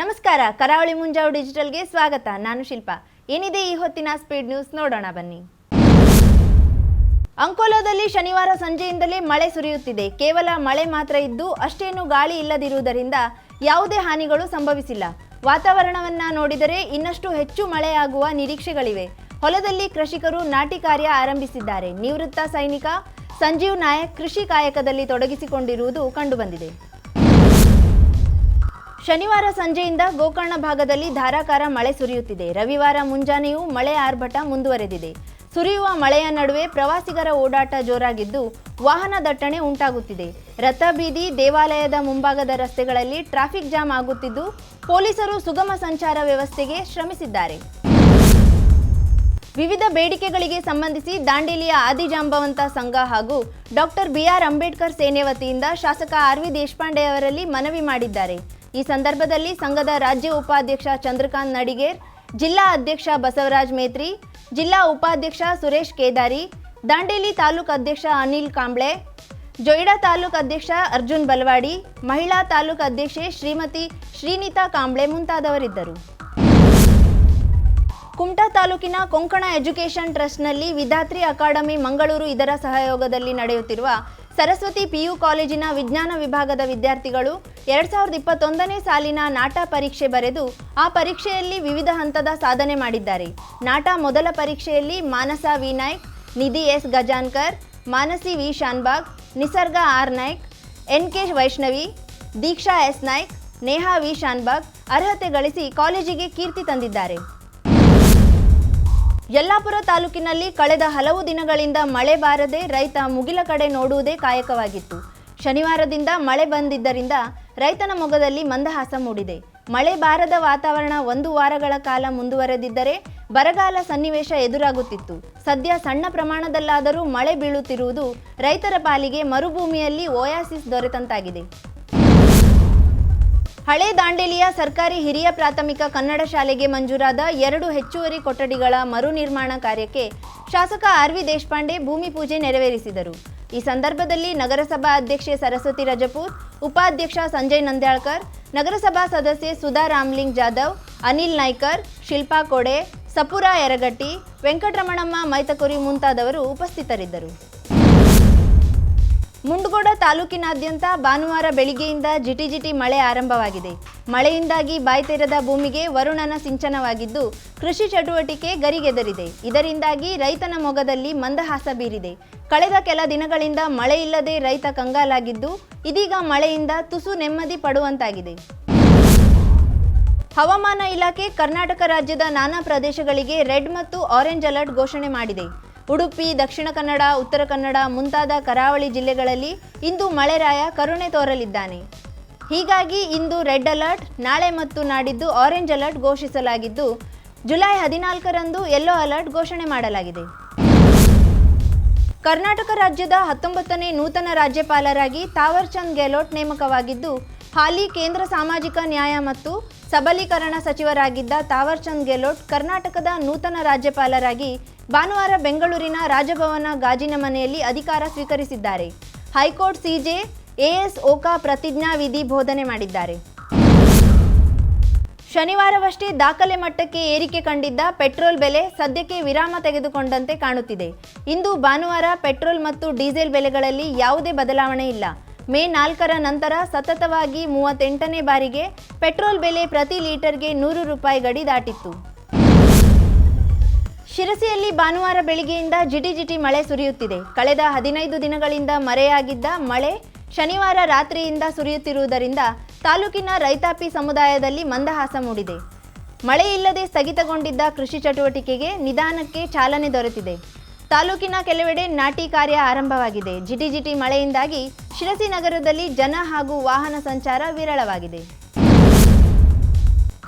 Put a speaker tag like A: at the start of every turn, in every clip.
A: ನಮಸ್ಕಾರ, ಕರಾವಳಿ ಮುಂಜಾವು ಡಿಜಿಟಲ್ಗೆ ಸ್ವಾಗತ. ನಾನು ಶಿಲ್ಪ. ಏನಿದೆ ಈ ಹೊತ್ತಿನ ಸ್ಪೀಡ್ ನ್ಯೂಸ್ ನೋಡೋಣ ಬನ್ನಿ. ಅಂಕೋಲಾದಲ್ಲಿ ಶನಿವಾರ ಸಂಜೆಯಿಂದಲೇ ಮಳೆ ಸುರಿಯುತ್ತಿದೆ. ಕೇವಲ ಮಳೆ ಮಾತ್ರ ಇದ್ದು ಅಷ್ಟೇನು ಗಾಳಿ ಇಲ್ಲದಿರುವುದರಿಂದ ಯಾವುದೇ ಹಾನಿಗಳು ಸಂಭವಿಸಿಲ್ಲ. ವಾತಾವರಣವನ್ನ ನೋಡಿದರೆ ಇನ್ನಷ್ಟು ಹೆಚ್ಚು ಮಳೆಯಾಗುವ ನಿರೀಕ್ಷೆಗಳಿವೆ. ಹೊಲದಲ್ಲಿ ಕೃಷಿಕರು ನಾಟಿ ಕಾರ್ಯ ಆರಂಭಿಸಿದ್ದಾರೆ. ನಿವೃತ್ತ ಸೈನಿಕ ಸಂಜೀವ್ ನಾಯಕ್ ಕೃಷಿ ಕಾಯಕದಲ್ಲಿ ತೊಡಗಿಸಿಕೊಂಡಿರುವುದು ಕಂಡುಬಂದಿದೆ. ಶನಿವಾರ ಸಂಜೆಯಿಂದ ಗೋಕರ್ಣ ಭಾಗದಲ್ಲಿ ಧಾರಾಕಾರ ಮಳೆ ಸುರಿಯುತ್ತಿದೆ. ರವಿವಾರ ಮುಂಜಾನೆಯೂ ಮಳೆ ಆರ್ಭಟ ಮುಂದುವರೆದಿದೆ. ಸುರಿಯುವ ಮಳೆಯ ನಡುವೆ ಪ್ರವಾಸಿಗರ ಓಡಾಟ ಜೋರಾಗಿದ್ದು ವಾಹನ ದಟ್ಟಣೆ ಉಂಟಾಗುತ್ತಿದೆ. ರಥಬೀದಿ ದೇವಾಲಯದ ಮುಂಭಾಗದ ರಸ್ತೆಗಳಲ್ಲಿ ಟ್ರಾಫಿಕ್ ಜಾಮ್ ಆಗುತ್ತಿದ್ದು ಪೊಲೀಸರು ಸುಗಮ ಸಂಚಾರ ವ್ಯವಸ್ಥೆಗೆ ಶ್ರಮಿಸಿದ್ದಾರೆ. ವಿವಿಧ ಬೇಡಿಕೆಗಳಿಗೆ ಸಂಬಂಧಿಸಿ ದಾಂಡೇಲಿಯ ಆದಿಜಾಂಬವಂತ ಸಂಘ ಹಾಗೂ ಡಾಕ್ಟರ್ ಬಿಆರ್ ಅಂಬೇಡ್ಕರ್ ಸೇನೆ ವತಿಯಿಂದ ಶಾಸಕ ಆರ್ ವಿ ದೇಶಪಾಂಡೆ ಅವರಲ್ಲಿ ಮನವಿ ಮಾಡಿದ್ದಾರೆ. ಈ ಸಂದರ್ಭದಲ್ಲಿ ಸಂಘದ ರಾಜ್ಯ ಉಪಾಧ್ಯಕ್ಷ ಚಂದ್ರಕಾಂತ್ ನಡಿಗೇರ್, ಜಿಲ್ಲಾ ಅಧ್ಯಕ್ಷ ಬಸವರಾಜ್ ಮೇತ್ರಿ, ಜಿಲ್ಲಾ ಉಪಾಧ್ಯಕ್ಷ ಸುರೇಶ್ ಕೇದಾರಿ, ದಾಂಡೇಲಿ ತಾಲೂಕು ಅಧ್ಯಕ್ಷ ಅನಿಲ್ ಕಾಂಬ್ಳೆ, ಜೊಯ್ಡಾ ತಾಲೂಕು ಅಧ್ಯಕ್ಷ ಅರ್ಜುನ್ ಬಲವಾಡಿ, ಮಹಿಳಾ ತಾಲೂಕು ಅಧ್ಯಕ್ಷೆ ಶ್ರೀಮತಿ ಶ್ರೀನಿತಾ ಕಾಂಬ್ಳೆ ಮುಂತಾದವರಿದ್ದರು. ಕುಮಟಾ ತಾಲೂಕಿನ ಕೊಂಕಣ ಎಜುಕೇಷನ್ ಟ್ರಸ್ಟ್ನಲ್ಲಿ ವಿಧಾತ್ರಿ ಅಕಾಡೆಮಿ ಮಂಗಳೂರು ಇದರ ಸಹಯೋಗದಲ್ಲಿ ನಡೆಯುತ್ತಿರುವ ಸರಸ್ವತಿ ಪಿಯು ಕಾಲೇಜಿನ ವಿಜ್ಞಾನ ವಿಭಾಗದ ವಿದ್ಯಾರ್ಥಿಗಳು ಎರಡ್ ಸಾವಿರದ ಇಪ್ಪತ್ತೊಂದನೇ ಸಾಲಿನ ನಾಟ ಪರೀಕ್ಷೆ ಬರೆದು ಆ ಪರೀಕ್ಷೆಯಲ್ಲಿ ವಿವಿಧ ಹಂತದ ಸಾಧನೆ ಮಾಡಿದ್ದಾರೆ. ನಾಟ ಮೊದಲ ಪರೀಕ್ಷೆಯಲ್ಲಿ Manasa V Naik, Nidhi S Gajanakar, Manasi V Shanbhag, Nisarga R Naik, N K Vaishnavi, Deeksha S Naik, Neha V Shanbhag ಅರ್ಹತೆ ಗಳಿಸಿ ಕಾಲೇಜಿಗೆ ಕೀರ್ತಿ ತಂದಿದ್ದಾರೆ. ಯಲ್ಲಾಪುರ ತಾಲೂಕಿನಲ್ಲಿ ಕಳೆದ ಹಲವು ದಿನಗಳಿಂದ ಮಳೆ ಬಾರದೆ ರೈತ ಮುಗಿಲ ಕಡೆ ನೋಡುವುದೇ ಕಾಯಕವಾಗಿತ್ತು. ಶನಿವಾರದಿಂದ ಮಳೆ ಬಂದಿದ್ದರಿಂದ ರೈತನ ಮೊಗದಲ್ಲಿ ಮಂದಹಾಸ ಮೂಡಿದೆ. ಮಳೆ ಬಾರದ ವಾತಾವರಣ ಒಂದು ವಾರಗಳ ಕಾಲ ಮುಂದುವರೆದಿದ್ದರೆ ಬರಗಾಲ ಸನ್ನಿವೇಶ ಎದುರಾಗುತ್ತಿತ್ತು. ಸದ್ಯ ಸಣ್ಣ ಪ್ರಮಾಣದಲ್ಲಾದರೂ ಮಳೆ ಬೀಳುತ್ತಿರುವುದು ರೈತರ ಪಾಲಿಗೆ ಮರುಭೂಮಿಯಲ್ಲಿ ಓಯಾಸಿಸ್ ದೊರೆತಂತಾಗಿದೆ. ಹಳೆ ದಾಂಡೇಲಿಯ ಸರ್ಕಾರಿ ಹಿರಿಯ ಪ್ರಾಥಮಿಕ ಕನ್ನಡ ಶಾಲೆಗೆ ಮಂಜೂರಾದ ಎರಡು ಹೆಚ್ಚುವರಿ ಕೊಠಡಿಗಳ ಮರು ನಿರ್ಮಾಣ ಕಾರ್ಯಕ್ಕೆ ಶಾಸಕ ಆರ್ ವಿ ದೇಶಪಾಂಡೆ ಭೂಮಿ ಪೂಜೆ ನೆರವೇರಿಸಿದರು. ಈ ಸಂದರ್ಭದಲ್ಲಿ ನಗರಸಭಾ ಅಧ್ಯಕ್ಷೆ ಸರಸ್ವತಿ ರಜಪೂತ್, ಉಪಾಧ್ಯಕ್ಷ ಸಂಜಯ್ ನಂದ್ಯಾಳ್ಕರ್, ನಗರಸಭಾ ಸದಸ್ಯೆ ಸುಧಾ ರಾಮ್ಲಿಂಗ್ ಜಾಧವ್, ಅನಿಲ್ ನಾಯ್ಕರ್, ಶಿಲ್ಪಾ ಕೊಡೆ, ಸಪುರ ಯರಗಟ್ಟಿ, ವೆಂಕಟರಮಣಮ್ಮ ಮೈತಕುರಿ ಮುಂತಾದವರು ಉಪಸ್ಥಿತರಿದ್ದರು. ಮುಂಡಗೋಡ ತಾಲೂಕಿನಾದ್ಯಂತ ಭಾನುವಾರ ಬೆಳಿಗ್ಗೆಯಿಂದ ಜಿಟಿಜಿಟಿ ಮಳೆ ಆರಂಭವಾಗಿದೆ. ಮಳೆಯಿಂದಾಗಿ ಬಾಯ್ತೆರೆದ ಭೂಮಿಗೆ ವರುಣನ ಸಿಂಚನವಾಗಿದ್ದು, ಕೃಷಿ ಚಟುವಟಿಕೆ ಗರಿಗೆದರಿದೆ. ಇದರಿಂದಾಗಿ ರೈತನ ಮೊಗದಲ್ಲಿ ಮಂದಹಾಸ ಬೀರಿದೆ. ಕಳೆದ ಕೆಲ ದಿನಗಳಿಂದ ಮಳೆ ಇಲ್ಲದೆ ರೈತ ಕಂಗಾಲಾಗಿದ್ದು, ಇದೀಗ ಮಳೆಯಿಂದ ತುಸು ನೆಮ್ಮದಿ ಪಡುವಂತಾಗಿದೆ. ಹವಾಮಾನ ಇಲಾಖೆ ಕರ್ನಾಟಕ ರಾಜ್ಯದ ನಾನಾ ಪ್ರದೇಶಗಳಿಗೆ ರೆಡ್ ಮತ್ತು ಆರೆಂಜ್ ಅಲರ್ಟ್ ಘೋಷಣೆ ಮಾಡಿದೆ. ಉಡುಪಿ, ದಕ್ಷಿಣ ಕನ್ನಡ, ಉತ್ತರ ಕನ್ನಡ ಮುಂತಾದ ಕರಾವಳಿ ಜಿಲ್ಲೆಗಳಲ್ಲಿ ಇಂದು ಮಳೆರಾಯ ಕರುಣೆ ತೋರಲಿದ್ದಾನೆ. ಹೀಗಾಗಿ ಇಂದು ರೆಡ್ ಅಲರ್ಟ್, ನಾಳೆ ಮತ್ತು ನಾಡಿದ್ದು ಆರೆಂಜ್ ಅಲರ್ಟ್ ಘೋಷಿಸಲಾಗಿದ್ದು, ಜುಲೈ ಹದಿನಾಲ್ಕರಂದು ಯೆಲ್ಲೋ ಅಲರ್ಟ್ ಘೋಷಣೆ ಮಾಡಲಾಗಿದೆ. ಕರ್ನಾಟಕ ರಾಜ್ಯದ ಹತ್ತೊಂಬತ್ತನೇ ನೂತನ ರಾಜ್ಯಪಾಲರಾಗಿ ತಾವರ್ಚಂದ್ ಗೆಹ್ಲೋಟ್ ನೇಮಕವಾಗಿದ್ದು ಹಾಲಿ ಕೇಂದ್ರ ಸಾಮಾಜಿಕ ನ್ಯಾಯ ಮತ್ತು ಸಬಲೀಕರಣ ಸಚಿವರಾಗಿದ್ದ ತಾವರ್ಚಂದ್ ಗೆಹ್ಲೋಟ್ ಕರ್ನಾಟಕದ ನೂತನ ರಾಜ್ಯಪಾಲರಾಗಿ ಭಾನುವಾರ ಬೆಂಗಳೂರಿನ ರಾಜಭವನ ಗಾಜಿನ ಮನೆಯಲ್ಲಿ ಅಧಿಕಾರ ಸ್ವೀಕರಿಸಿದ್ದಾರೆ. ಹೈಕೋರ್ಟ್ ಸಿಜೆ ಎಎಸ್ ಓಕಾ ಪ್ರತಿಜ್ಞಾ ವಿಧಿ ಬೋಧನೆ ಮಾಡಿದ್ದಾರೆ. ಶನಿವಾರವಷ್ಟೇ ದಾಖಲೆ ಮಟ್ಟಕ್ಕೆ ಏರಿಕೆ ಕಂಡಿದ್ದ ಪೆಟ್ರೋಲ್ ಬೆಲೆ ಸದ್ಯಕ್ಕೆ ವಿರಾಮ ತೆಗೆದುಕೊಂಡಂತೆ ಕಾಣುತ್ತಿದೆ. ಇಂದು ಭಾನುವಾರ ಪೆಟ್ರೋಲ್ ಮತ್ತು ಡೀಸೆಲ್ ಬೆಲೆಗಳಲ್ಲಿ ಯಾವುದೇ ಬದಲಾವಣೆ ಇಲ್ಲ. ಮೇ ನಾಲ್ಕರ ನಂತರ ಸತತವಾಗಿ ಮೂವತ್ತೆಂಟನೇ ಬಾರಿಗೆ ಪೆಟ್ರೋಲ್ ಬೆಲೆ ಪ್ರತಿ ಲೀಟರ್ಗೆ ನೂರು ರೂಪಾಯಿ ಗಡಿ ದಾಟಿತ್ತು. ಶಿರಸಿಯಲ್ಲಿ ಭಾನುವಾರ ಬೆಳಿಗ್ಗೆಯಿಂದ ಜಿಟಿ ಮಳೆ ಸುರಿಯುತ್ತಿದೆ. ಕಳೆದ ಹದಿನೈದು ದಿನಗಳಿಂದ ಮರೆಯಾಗಿದ್ದ ಮಳೆ ಶನಿವಾರ ರಾತ್ರಿಯಿಂದ ಸುರಿಯುತ್ತಿರುವುದರಿಂದ ತಾಲೂಕಿನ ರೈತಾಪಿ ಸಮುದಾಯದಲ್ಲಿ ಮಂದಹಾಸ ಮೂಡಿದೆ. ಮಳೆ ಇಲ್ಲದೆ ಸ್ಥಗಿತಗೊಂಡಿದ್ದ ಕೃಷಿ ಚಟುವಟಿಕೆಗೆ ನಿಧಾನಕ್ಕೆ ಚಾಲನೆ ದೊರೆತಿದೆ. ತಾಲೂಕಿನ ಕೆಲವೆಡೆ ನಾಟಿ ಕಾರ್ಯ ಆರಂಭವಾಗಿದೆ. ಜಿಟಿ ಜಿಟಿ ಮಳೆಯಿಂದಾಗಿ ಶಿರಸಿ ನಗರದಲ್ಲಿ ಜನ ಹಾಗೂ ವಾಹನ ಸಂಚಾರ ವಿರಳವಾಗಿದೆ.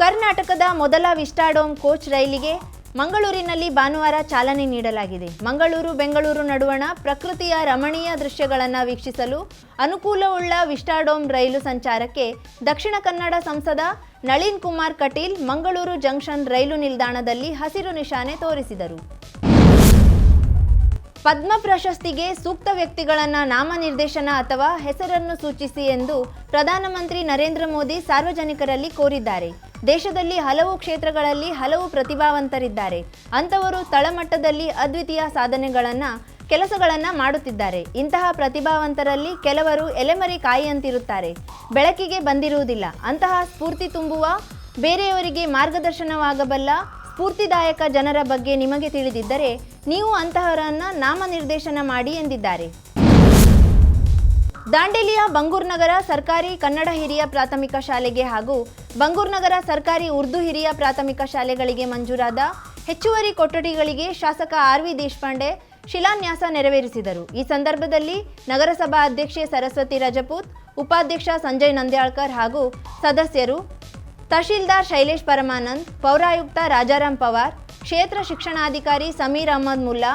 A: ಕರ್ನಾಟಕದ ಮೊದಲ ವಿಸ್ಟಾಡೋಮ್ ಕೋಚ್ ರೈಲಿಗೆ ಮಂಗಳೂರಿನಲ್ಲಿ ಭಾನುವಾರ ಚಾಲನೆ ನೀಡಲಾಗಿದೆ. ಮಂಗಳೂರು, ಬೆಂಗಳೂರು ನಡುವಣ ಪ್ರಕೃತಿಯ ರಮಣೀಯ ದೃಶ್ಯಗಳನ್ನು ವೀಕ್ಷಿಸಲು ಅನುಕೂಲವುಳ್ಳ ವಿಸ್ಟಾಡೋಮ್ ರೈಲು ಸಂಚಾರಕ್ಕೆ ದಕ್ಷಿಣ ಕನ್ನಡ ಸಂಸದ ನಳಿನ್ ಕುಮಾರ್ ಕಟೀಲ್ ಮಂಗಳೂರು ಜಂಕ್ಷನ್ ರೈಲು ನಿಲ್ದಾಣದಲ್ಲಿ ಹಸಿರು ನಿಶಾನೆ ತೋರಿಸಿದರು. ಪದ್ಮ ಪ್ರಶಸ್ತಿಗೆ ಸೂಕ್ತ ವ್ಯಕ್ತಿಗಳನ್ನು ನಾಮನಿರ್ದೇಶನ ಅಥವಾ ಹೆಸರನ್ನು ಸೂಚಿಸಿ ಎಂದು ಪ್ರಧಾನಮಂತ್ರಿ ನರೇಂದ್ರ ಮೋದಿ ಸಾರ್ವಜನಿಕರಲ್ಲಿ ಕೋರಿದ್ದಾರೆ. ದೇಶದಲ್ಲಿ ಹಲವು ಕ್ಷೇತ್ರಗಳಲ್ಲಿ ಹಲವು ಪ್ರತಿಭಾವಂತರಿದ್ದಾರೆ. ಅಂಥವರು ತಳಮಟ್ಟದಲ್ಲಿ ಅದ್ವಿತೀಯ ಸಾಧನೆಗಳನ್ನು, ಕೆಲಸಗಳನ್ನು ಮಾಡುತ್ತಿದ್ದಾರೆ. ಇಂತಹ ಪ್ರತಿಭಾವಂತರಲ್ಲಿ ಕೆಲವರು ಎಲೆಮರಿ ಕಾಯಿಯಂತಿರುತ್ತಾರೆ. ಬೆಳಕಿಗೆ ಬಂದಿರುವುದಿಲ್ಲ. ಅಂತಹ ಸ್ಫೂರ್ತಿ ತುಂಬುವ, ಬೇರೆಯವರಿಗೆ ಮಾರ್ಗದರ್ಶನವಾಗಬಲ್ಲ ಸ್ಫೂರ್ತಿದಾಯಕ ಜನರ ಬಗ್ಗೆ ನಿಮಗೆ ತಿಳಿದಿದ್ದರೆ ನೀವು ಅಂತಹವರನ್ನ ನಾಮನಿರ್ದೇಶನ ಮಾಡಿ ಎಂದಿದ್ದಾರೆ. ದಾಂಡೇಲಿಯ ಬಂಗೂರ್ನಗರ ಸರ್ಕಾರಿ ಕನ್ನಡ ಹಿರಿಯ ಪ್ರಾಥಮಿಕ ಶಾಲೆಗೆ ಹಾಗೂ ಬಂಗೂರ್ನಗರ ಸರ್ಕಾರಿ ಉರ್ದು ಹಿರಿಯ ಪ್ರಾಥಮಿಕ ಶಾಲೆಗಳಿಗೆ ಮಂಜೂರಾದ ಹೆಚ್ಚುವರಿ ಕೊಠಡಿಗಳಿಗೆ ಶಾಸಕ ಆರ್ ವಿ ದೇಶಪಾಂಡೆ ಶಿಲಾನ್ಯಾಸ ನೆರವೇರಿಸಿದರು. ಈ ಸಂದರ್ಭದಲ್ಲಿ ನಗರಸಭಾ ಅಧ್ಯಕ್ಷೆ ಸರಸ್ವತಿ ರಜಪೂತ್, ಉಪಾಧ್ಯಕ್ಷ ಸಂಜಯ್ ನಂದ್ಯಾಳ್ಕರ್ ಹಾಗೂ ಸದಸ್ಯರು ತಹಶೀಲ್ದಾರ್ ಶೈಲೇಶ್ ಪರಮಾನಂದ್, ಪೌರಾಯುಕ್ತ ರಾಜಾರಾಮ್ ಪವಾರ್, ಕ್ಷೇತ್ರ ಶಿಕ್ಷಣಾಧಿಕಾರಿ ಸಮೀರ್ ಅಹಮದ್ ಮುಲ್ಲಾ,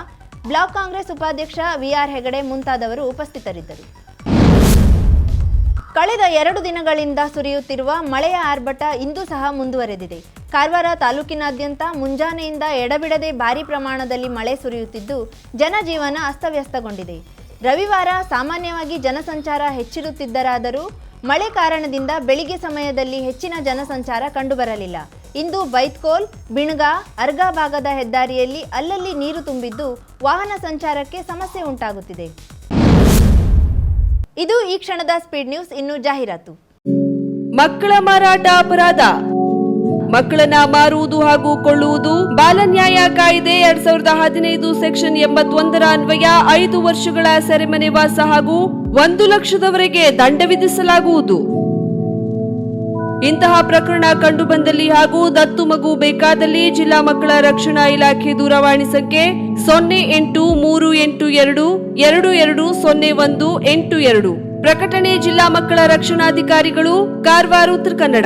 A: ಬ್ಲಾಕ್ ಕಾಂಗ್ರೆಸ್ ಉಪಾಧ್ಯಕ್ಷ ವಿಆರ್ ಹೆಗಡೆ ಮುಂತಾದವರು ಉಪಸ್ಥಿತರಿದ್ದರು. ಕಳೆದ ಎರಡು ದಿನಗಳಿಂದ ಸುರಿಯುತ್ತಿರುವ ಮಳೆಯ ಆರ್ಭಟ ಇಂದು ಸಹ ಮುಂದುವರೆದಿದೆ. ಕಾರವಾರ ತಾಲೂಕಿನಾದ್ಯಂತ ಮುಂಜಾನೆಯಿಂದ ಎಡಬಿಡದೆ ಭಾರಿ ಪ್ರಮಾಣದಲ್ಲಿ ಮಳೆ ಸುರಿಯುತ್ತಿದ್ದು, ಜನಜೀವನ ಅಸ್ತವ್ಯಸ್ತಗೊಂಡಿದೆ. ರವಿವಾರ ಸಾಮಾನ್ಯವಾಗಿ ಜನಸಂಚಾರ ಹೆಚ್ಚಿರುತ್ತಿದ್ದರಾದರೂ ಮಳೆ ಕಾರಣದಿಂದ ಬೆಳಿಗ್ಗೆ ಸಮಯದಲ್ಲಿ ಹೆಚ್ಚಿನ ಜನಸಂಚಾರ ಕಂಡುಬರಲಿಲ್ಲ. ಇಂದು ಬೈತ್ಕೋಲ್, ಬಿಣಗಾ, ಅರ್ಗಾ ಭಾಗದ ಹೆದ್ದಾರಿಯಲ್ಲಿ ಅಲ್ಲಲ್ಲಿ ನೀರು ತುಂಬಿದ್ದು ವಾಹನ ಸಂಚಾರಕ್ಕೆ ಸಮಸ್ಯೆ ಉಂಟಾಗುತ್ತಿದೆ. ಇದು ಈ ಕ್ಷಣದ ಸ್ಪೀಡ್ ನ್ಯೂಸ್ ಇನ್ನು ಜಾಹೀರಾತು.
B: ಮಕ್ಕಳ ಮಾರಾಟ ಅಪರಾಧ. ಮಕ್ಕಳನ್ನ ಮಾರುವುದು ಹಾಗೂ ಕೊಳ್ಳುವುದು ಬಾಲನ್ಯಾಯ ಕಾಯ್ದೆ ಎರಡ್ ಸಾವಿರದ ಹದಿನೈದು ಸೆಕ್ಷನ್ ಎಂಬತ್ತೊಂದರ ಅನ್ವಯ ಐದು ವರ್ಷಗಳ ಸೆರೆಮನೆ ವಾಸ ಹಾಗೂ ಒಂದು ಲಕ್ಷದವರೆಗೆ ದಂಡ ವಿಧಿಸಲಾಗುವುದು. ಇಂತಹ ಪ್ರಕರಣ ಕಂಡುಬಂದಲ್ಲಿ ಹಾಗೂ ದತ್ತು ಮಗು ಬೇಕಾದಲ್ಲಿ ಜಿಲ್ಲಾ ಮಕ್ಕಳ ರಕ್ಷಣಾ ಇಲಾಖೆ ದೂರವಾಣಿ ಸಂಖ್ಯೆ ಸೊನ್ನೆ ಎಂಟು ಮೂರು ಎಂಟು ಎರಡು ಎರಡು ಎರಡು ಸೊನ್ನೆ ಒಂದು ಎಂಟು ಎರಡು. ಪ್ರಕಟಣೆ ಜಿಲ್ಲಾ ಮಕ್ಕಳ ರಕ್ಷಣಾಧಿಕಾರಿಗಳು, ಕಾರವಾರ, ಉತ್ತರ ಕನ್ನಡ.